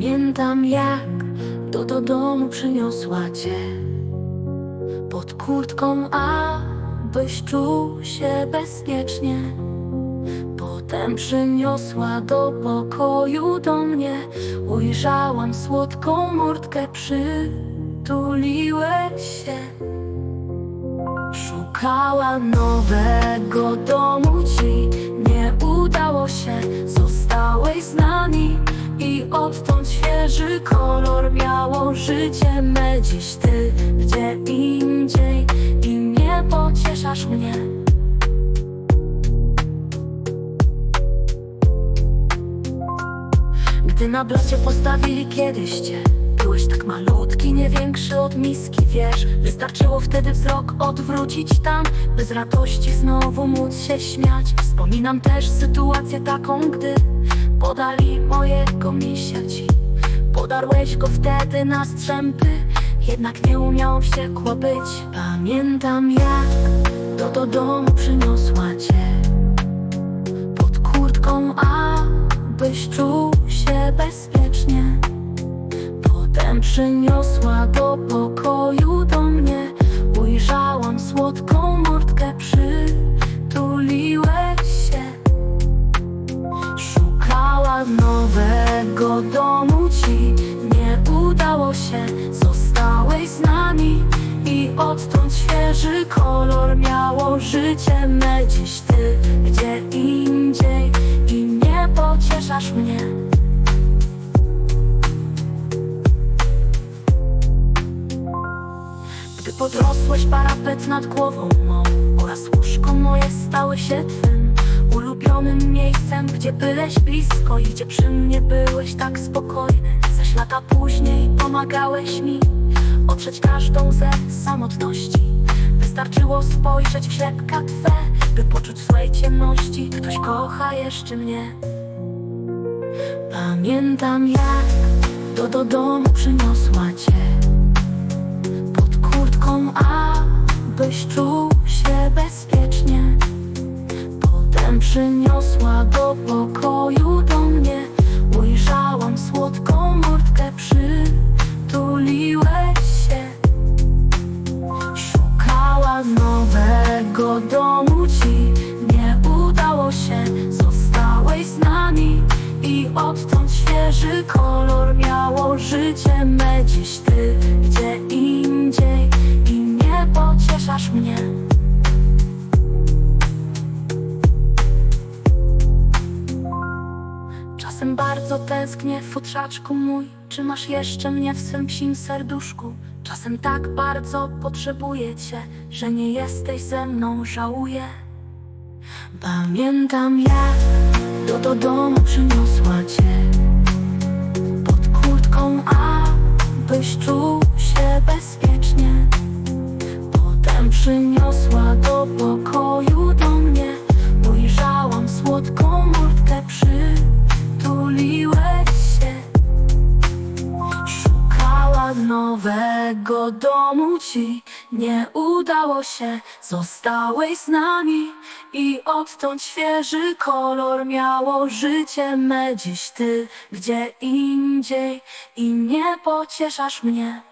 Pamiętam jak to do domu przyniosła cię. Pod kurtką, abyś czuł się bezpiecznie. Potem przyniosła do pokoju do mnie. Ujrzałam słodką mordkę, przytuliłeś się. Szukała nowego domu ci. Nie udało się, życie me Dziś ty gdzie indziej I nie pocieszasz mnie. Gdy na blacie postawili kiedyś cię Byłeś tak malutki, nie większy od miski, wiesz. Wystarczyło wtedy wzrok odwrócić tam By z radości znowu móc się śmiać. Wspominam też sytuację taką, gdy Podali mojego misia ci Podarłeś go wtedy na strzępy Jednak nie umiał wściekła być. Pamiętam jak to do domu przyniosła cię. Pod kurtką, abyś czuł się bezpiecznie. Potem przyniosła do pokoju do mnie. Ujrzałam słodką mordkę, przytuliłeś się. Szukała nowego domu się, zostałeś z nami I odtąd świeży kolor miało życie. Me Dziś ty gdzie indziej i nie pocieszasz mnie. Gdy podrosłeś parapet nad głową mą Oraz łóżko moje stały się twym Ulubionym miejscem, gdzie byłeś blisko I gdzie przy mnie byłeś tak spokojny. Zaś lata później pomagałeś mi Otrzeć każdą ze samotności. Wystarczyło spojrzeć w ślepka Twe By poczuć w swojej ciemności. Ktoś kocha jeszcze mnie. Pamiętam jak to do domu przyniosła Cię zostałeś z nami i odtąd świeży kolor miało życie me. Dziś ty gdzie indziej i nie pocieszasz mnie. Czasem bardzo tęsknię, futrzaczku mój Czy masz jeszcze mnie w swym psim serduszku? Czasem tak bardzo potrzebuję cię Że nie jesteś ze mną, żałuję Pamiętam jak to do domu przyniosła cię. Pod kurtką, abyś czuł się bezpiecznie. Potem przyniosła do pokoju nowego domu ci Nie udało się, zostałeś z nami I odtąd świeży kolor miało życie. Me Dziś ty gdzie indziej i nie pocieszasz mnie